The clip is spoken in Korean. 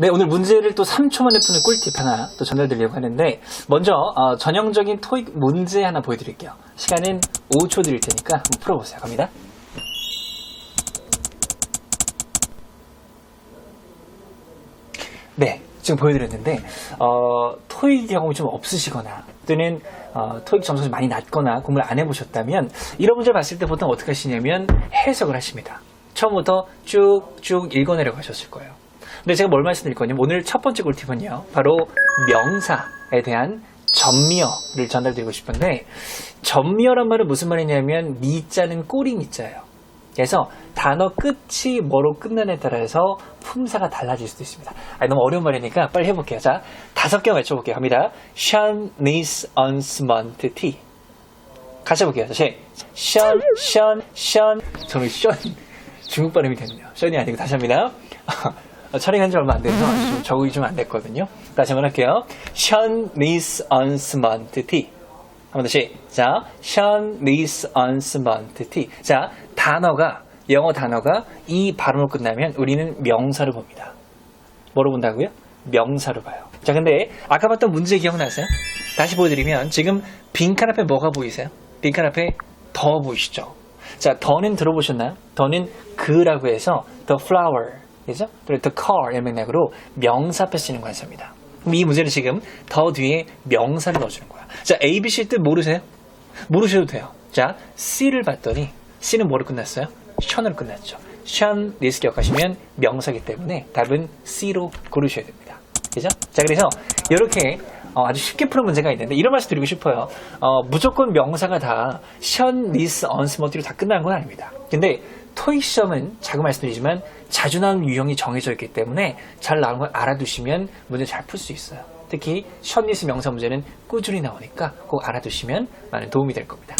네, 오늘 문제를 또 3초 만에 푸는 꿀팁 하나 또 전해드리려고 하는데, 먼저, 어, 전형적인 토익 문제 하나 보여드릴게요. 시간은 5초 드릴 테니까 한번 풀어보세요. 갑니다. 네, 지금 보여드렸는데, 어, 토익 경험이 좀 없으시거나, 또는, 어, 토익 점수가 좀 많이 낮거나, 공부를 안 해보셨다면, 이런 문제를 봤을 때 보통 어떻게 하시냐면, 해석을 하십니다. 처음부터 쭉쭉 읽어내려 가셨을 거예요. 근데 제가 뭘 말씀드릴 거냐면, 오늘 첫 번째 꿀팁은요, 바로 명사에 대한 전미어를 전달드리고 싶은데, 전미어란 말은 무슨 말이냐면, 미자는 꼬리 미자예요. 그래서 단어 끝이 뭐로 끝나냐에 따라서 품사가 달라질 수도 있습니다. 아, 너무 어려운 말이니까 빨리 해볼게요. 자, 다섯 개 외쳐볼게요. 갑니다. Sean needs unsmart tea. 같이 해볼게요. 다시. Sean, Sean, Sean. 저는 Sean. 중국 발음이 됐네요. Sean이 아니고 다시 합니다. 촬영한 지 얼마 안 돼서 좀 적응이 좀 안 됐거든요. 다시 한번 할게요. Sean needs unsmart tea. 한번 다시. 자, Sean needs unsmart tea. 자, 단어가, 영어 단어가 이 발음으로 끝나면 우리는 명사를 봅니다. 뭐로 본다고요? 명사로 봐요. 자, 근데 아까 봤던 문제 기억나세요? 다시 보여드리면 지금 빈칸 앞에 뭐가 보이세요? 빈칸 앞에 더 보이시죠? 자, 더는 들어보셨나요? 더는 그라고 해서 the flower, 그죠? 그리고 the car의 맥락으로 명사 쓰는 관사입니다. 이 문제는 지금 더 뒤에 명사를 넣어주는 거야. 자, A, B, C 뜻 모르세요? 모르셔도 돼요. 자, C를 봤더니 C는 뭐로 끝났어요? 션으로 끝났죠. 션, 리스 기억하시면 명사기 때문에 답은 C로 고르셔야 됩니다. 그죠? 자, 그래서 이렇게 어, 아주 쉽게 푸는 문제가 있는데 이런 말씀 드리고 싶어요. 어, 무조건 명사가 다 션, 리스, 언스 머티로 다 끝나는 건 아닙니다. 근데 토익 시험은 자꾸 말씀드리지만 자주 나오는 유형이 정해져 있기 때문에 잘 나오는 걸 알아두시면 문제 잘 풀 수 있어요. 특히 션, 리스 명사 문제는 꾸준히 나오니까 꼭 알아두시면 많은 도움이 될 겁니다.